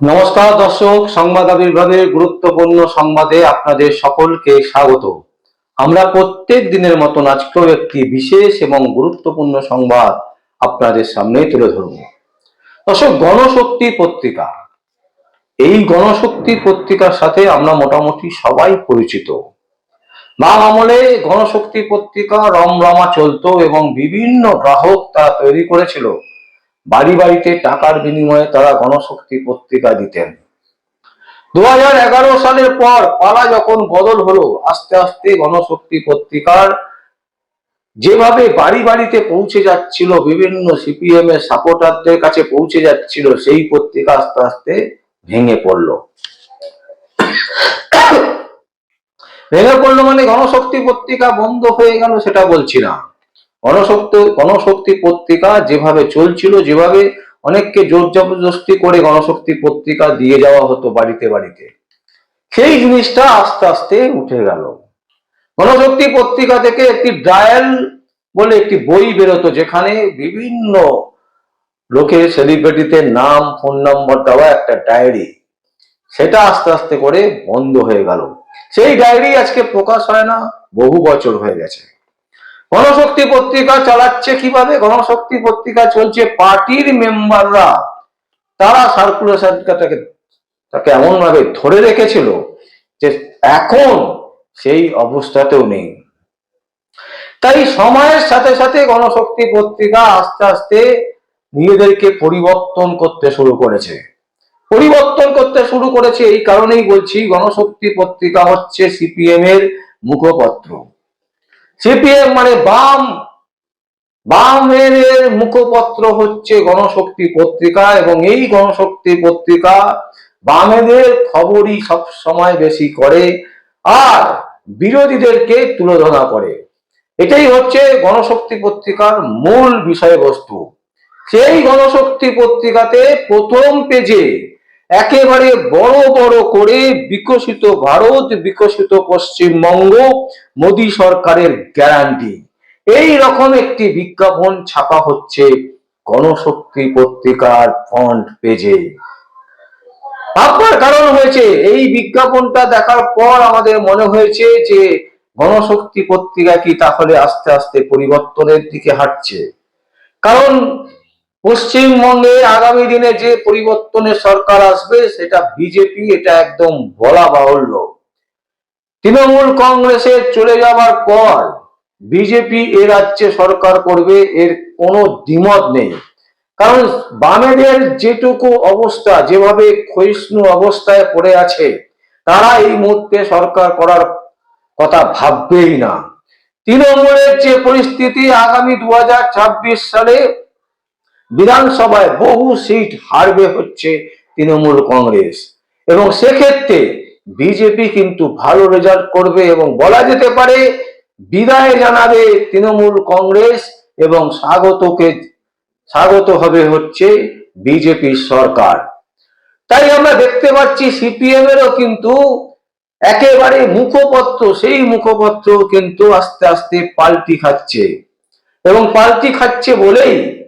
নমস্কার দর্শক, সংবাদ আবির্ভাবের গুরুত্বপূর্ণ সংবাদে আপনাদের সকলকে স্বাগত। আমরা প্রত্যেক দিনের মতন আজকেও একটি বিশেষ এবং গুরুত্বপূর্ণ সংবাদ আপনাদের সামনে তুলে ধরব। দর্শক, গণশক্তি পত্রিকা। এই গণশক্তি পত্রিকার সাথে আমরা মোটামুটি সবাই পরিচিত। বাম আমলে গণশক্তি পত্রিকা রমরমা চলতো এবং বিভিন্ন গ্রাহক তা তৈরি করেছিল। বাড়ি বাড়িতে টাকার বিনিময়ে তারা গণশক্তি পত্রিকা দিতেন। দু সালের পর পালা যখন বদল হলো, আস্তে আস্তে গণশক্তি পত্রিকার যেভাবে বাড়ি বাড়িতে পৌঁছে যাচ্ছিল, বিভিন্ন সিপিএম এর সাপোর্টারদের কাছে পৌঁছে যাচ্ছিল, সেই পত্রিকা আস্তে আস্তে ভেঙে পড়ল। ভেঙে পড়ল মানে গণশক্তি পত্রিকা বন্ধ হয়ে গেল সেটা বলছি না। গণশক্তি গণশক্তি পত্রিকা যেভাবে চলছিল, যেভাবে অনেককে জোর জবরদস্তি করে গণশক্তি পত্রিকা দিয়ে যাওয়া হতো বাড়িতে বাড়িতে, সেই জিনিসটা আস্তে আস্তে উঠে গেল। গণশক্তি পত্রিকা থেকে একটি ডায়াল বলে একটি বই বেরোতো, যেখানে বিভিন্ন লোকের সেলিব্রিটিদের নাম, ফোন নম্বর দেওয়া একটা ডায়েরি, সেটা আস্তে আস্তে করে বন্ধ হয়ে গেল। সেই ডায়েরি আজকে প্রকাশ হয় না, বহু বছর হয়ে গেছে। গণশক্তি পত্রিকা চালাচ্ছে কীভাবে? গণশক্তি পত্রিকা চলছে পার্টির মেম্বাররা। তারা সার্কুলেশনটাকে তাকে এমন ভাবে ধরে রেখেছিল যে এখন সেই অবস্থাতেও নেই। তাই সময়ের সাথে সাথে গণশক্তি পত্রিকা আস্তে আস্তে নিজেদেরকে পরিবর্তন করতে শুরু করেছে। পরিবর্তন করতে শুরু করেছে এই কারণেই বলছি গণশক্তি পত্রিকা হচ্ছে সিপিএম এর মুখপত্র। সিপিএম মানে বাম। বামের মুখপত্র হচ্ছে গণশক্তি পত্রিকা এবং এই গণশক্তি পত্রিকা বামেদের খবরই সব সময় বেশি করে আর বিরোধীদেরকে তুলোধনা করে। এটাই হচ্ছে গণশক্তি পত্রিকার মূল বিষয়বস্তু। সেই গণশক্তি পত্রিকাতে প্রথম পেজে একেবারে বড় বড় করে বিকশিত ভারত, বিকশিত পশ্চিমবঙ্গ মোদী সরকারের গ্যারান্টি এই রকম একটি বিজ্ঞাপন ছাপা হচ্ছে গণশক্তি পত্রিকার ফ্রন্ট পেজে ভাববার কারণ হয়েছে, এই বিজ্ঞাপনটা দেখার পর আমাদের মনে হয়েছে যে গণশক্তি পত্রিকা কি তাহলে আস্তে আস্তে পরিবর্তনের দিকে হাঁটছে। কারণ পশ্চিমবঙ্গে আগামী দিনে যে পরিবর্তনের সরকার আসবে, সেটা বিজেপি, এটা একদম বলা বাহুল্য তৃণমূল কংগ্রেসের চলে যাবার পর বিজেপি এ রাজ্যে সরকার করবে, এর কোনো দ্বিমত নেই। কারণ বামেদের যেটুকু অবস্থা, যেভাবে ক্ষয়িষ্ণু অবস্থায় পড়ে আছে, তারা এই মুহূর্তে সরকার করার কথা ভাববেই না। তৃণমূলের যে পরিস্থিতি আগামী দু হাজার ছাব্বিশ সালে বিধানসভায় বহু সিট হারবে হচ্ছে তৃণমূল কংগ্রেস। এবং সেক্ষেত্রে বিজেপি কিন্তু ভালো রেজাল্ট করবে এবং বলা যেতে পারে বিদায় জানাবে তৃণমূল কংগ্রেস এবং স্বাগতকে, স্বাগত হবে হচ্ছে বিজেপির সরকার। তাই আমরা দেখতে পাচ্ছি সিপিএম এরও কিন্তু একেবারে মুখপত্র, সেই মুখপত্র কিন্তু আস্তে আস্তে পাল্টি খাচ্ছে। এবং পাল্টি খাচ্ছে বলেই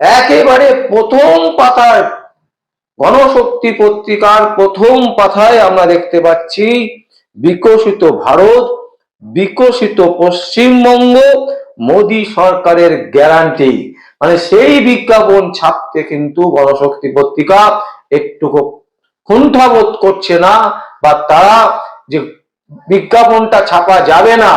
একেবারে প্রথম পাতায় গণশক্তি পত্রিকার প্রথম পাতায় আমরা দেখতে পাচ্ছি, বিকশিত ভারত, বিকশিত পশ্চিমবঙ্গ, মোদী সরকারের গ্যারান্টি। মানে সেই বিজ্ঞাপন ছাপতে কিন্তু গণশক্তি পত্রিকা একটু কুণ্ঠাবোধ করছে না, বা তারা যে বিজ্ঞাপনটা ছাপা যাবে না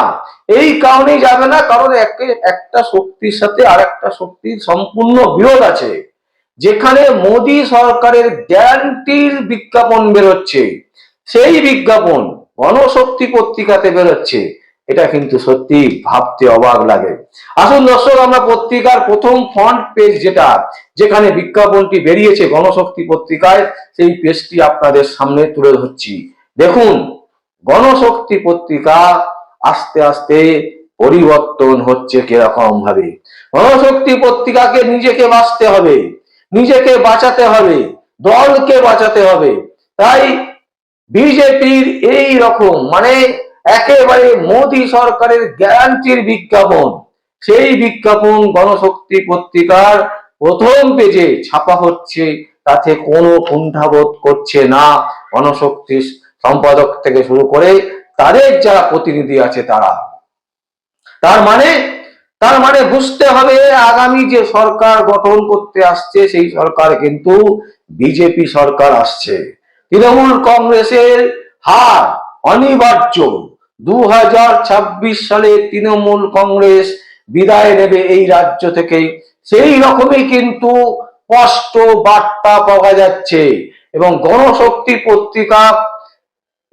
এই কারণেই যাবে না, কারণ একে- একটা শক্তির সাথে আর একটা শক্তির সম্পূর্ণ বিরোধ আছে। যেখানে মোদী সরকারের গ্যারান্টির বিজ্ঞাপন বেরোচ্ছে। সেই বিজ্ঞাপন গণশক্তি পত্রিকাতে বেরোচ্ছে। এটা কিন্তু সত্যি ভাবতে অবাক লাগে। আসুন দর্শক, আমরা পত্রিকার প্রথম ফ্রন্ট পেজ যেটা, যেখানে বিজ্ঞাপনটি বেরিয়েছে গণশক্তি পত্রিকায়, সেই পেজটি আপনাদের সামনে তুলে ধরছি। দেখুন, গণশক্তি পত্রিকা আস্তে আস্তে পরিবর্তন হচ্ছে কীরকম ভাবে। গণশক্তি পত্রিকাকে নিজেকে বাঁচতে হবে, নিজেকে বাঁচাতে হবে, দলকে বাঁচাতে হবে। তাই বিজেপির এই রকম মানে একেবারে মোদী সরকারের গ্যারান্টির বিজ্ঞাপন, সেই বিজ্ঞাপন গণশক্তি পত্রিকার প্রথম পেজে ছাপা হচ্ছে, তাতে কোনো কুণ্ঠাবোধ করছে না গণশক্তি সম্পাদক থেকে শুরু করে তাদের যারা প্রতিনিধি আছে তারা। তার মানে তার মানে বুঝতে হবে, আগামী যে সরকার গঠন করতে আসছে, সেই সরকার কিন্তু বিজেপি সরকার আসছে। তৃণমূল কংগ্রেসের হার অনিবার্য। দু হাজার ছাব্বিশ সালে তৃণমূল কংগ্রেস বিদায় নেবে এই রাজ্য থেকে সেই রকমই কিন্তু স্পষ্ট বার্তা পাওয়া যাচ্ছে। এবং গণশক্তি পত্রিকা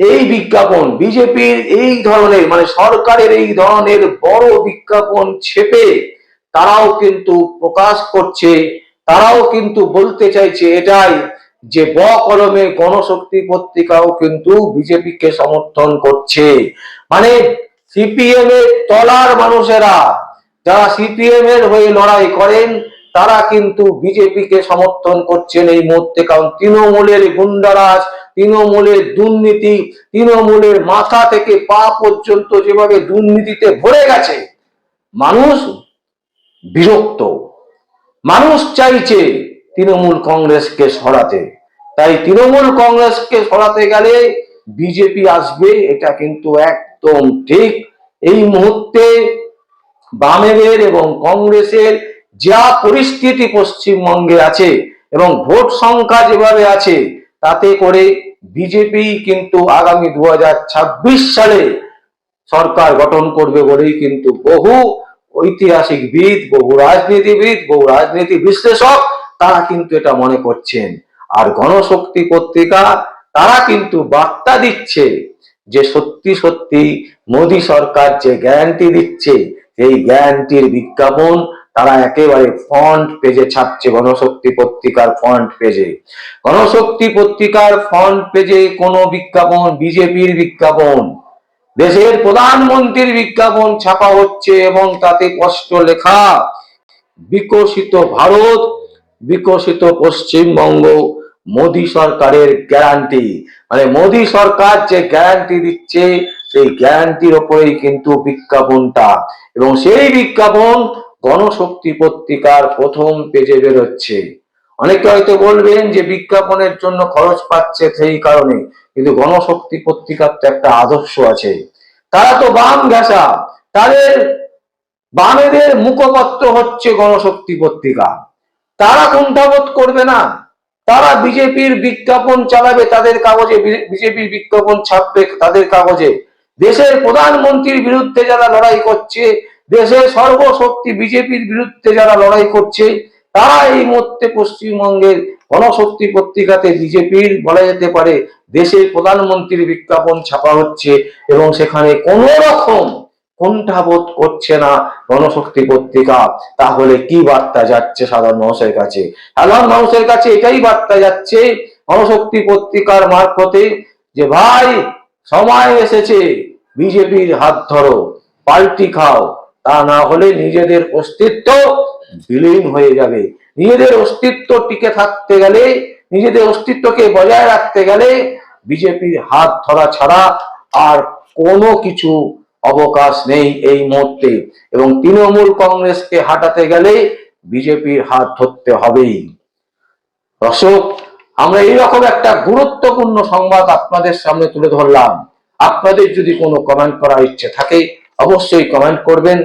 এই বিজ্ঞাপন, বিজেপির এই ধরনের মানে সরকারের এই ধরনের বড় বিজ্ঞাপন ছেপে তারাও কিন্তু প্রকাশ করছে, তারাও কিন্তু বলতে চাইছে এটাই যে ব কলমে গণশক্তি পত্রিকাও কিন্তু বিজেপিকে সমর্থন করছে। মানে সিপিএম এর তলার মানুষেরা, যারা সিপিএম এর হয়ে লড়াই করেন তারা কিন্তু বিজেপিকে সমর্থন করছেন এই মুহূর্তে, কারণ তৃণমূলের গুন্ডারাজ, তৃণমূলের দুর্নীতি, তৃণমূলের মাথা থেকে পা পর্যন্ত যেভাবে দুর্নীতিতে ভরে গেছে, মানুষ বিরক্ত। মানুষ চাইছে তৃণমূল কংগ্রেসকে সরাতে। তাই তৃণমূল কংগ্রেসকে সরাতে গেলে বিজেপি আসবে, এটা কিন্তু একদম ঠিক। এই মুহূর্তে বামেদের এবং কংগ্রেসের যা পরিস্থিতি পশ্চিমবঙ্গে আছে এবং ভোট সংখ্যা যেভাবে আছে, তাতে করে বিজেপি কিন্তু আগামী দুহাজার ছাব্বিশ সালে সরকার গঠন করবে বলেই কিন্তু বহু ঐতিহাসিকবিদ বহু রাজনীতিবিদ, বহু রাজনীতি বিশ্লেষক তারা কিন্তু এটা মনে করছেন। আর গণশক্তি পত্রিকা তারা কিন্তু বার্তা দিচ্ছে যে সত্যি সত্যি মোদী সরকার যে গ্যারান্টি দিচ্ছে এই গ্যারান্টির বিজ্ঞাপন তারা একেবারে ফ্রন্ট পেজে ছাপছে, গণশক্তি পত্রিকার ফ্রন্ট পেজে গণশক্তি পত্রিকার ফ্রন্ট পেজে কোনো বিজ্ঞাপন, বিজেপির বিজ্ঞাপন, দেশের প্রধানমন্ত্রীর বিজ্ঞাপন ছাপা হচ্ছে এবং তাতে স্পষ্ট লেখা, বিকশিত ভারত, বিকশিত পশ্চিমবঙ্গ, মোদী সরকারের গ্যারান্টি মানে মোদী সরকার যে গ্যারান্টি দিচ্ছে, সেই গ্যারান্টির ওপরেই কিন্তু বিজ্ঞাপনটা। এবং সেই বিজ্ঞাপন গণশক্তি পত্রিকার প্রথম পেজে বেরোচ্ছে। অনেকে হয়তো বলবেন যে বিজ্ঞাপনের জন্য খরচ পাচ্ছে সেই কারণে, কিন্তু গণশক্তি পত্রিকার তো একটা আদর্শ আছে। তারা তো বাম ঘেঁষা, তাদের বামেদের মুখপত্র হচ্ছে গণশক্তি পত্রিকা। তারা কুণ্ঠাবোধ করবে না। তারা বিজেপির বিজ্ঞাপন চালাবে, তাদের কাগজে বিজেপির বিজ্ঞাপন ছাপবে তাদের কাগজে। দেশের প্রধানমন্ত্রীর বিরুদ্ধে যারা লড়াই করছে দেশের সর্বশক্তি বিজেপির বিরুদ্ধে যারা লড়াই করছে, তারা এই মুহূর্তে পশ্চিমবঙ্গের গণশক্তি পত্রিকাতে বিজেপির বলা যেতে পারে দেশের প্রধানমন্ত্রীর বিজ্ঞাপন ছাপা হচ্ছে এবং সেখানে কোন রকম কুণ্ঠাবোধ করছে না গণশক্তি পত্রিকা। তাহলে কি বার্তা যাচ্ছে সাধারণ মানুষের কাছে? সাধারণ মানুষের কাছে এটাই বার্তা যাচ্ছে গণশক্তি পত্রিকার মারফতে যে, ভাই, সময় এসেছে, বিজেপির হাত ধরো, পাল্টি খাও। তা না হলে নিজেদের অস্তিত্ব বিলীন হয়ে যাবে। নিজেদের অস্তিত্ব টিকে থাকতে গেলে, নিজেদের অস্তিত্বকে বজায় রাখতে গেলে বিজেপির হাত ধরা ছাড়া আর কোনো কিছু অবকাশ নেই এই মুহূর্তে। এবং তৃণমূল কংগ্রেসকে হাঁটাতে গেলে বিজেপির হাত ধরতে হবেই। দর্শক, আমরা এইরকম একটা গুরুত্বপূর্ণ সংবাদ আপনাদের সামনে তুলে ধরলাম। আপনাদের যদি কোনো কমেন্ট করার ইচ্ছে থাকে, অবশ্যই কমেন্ট করবেন।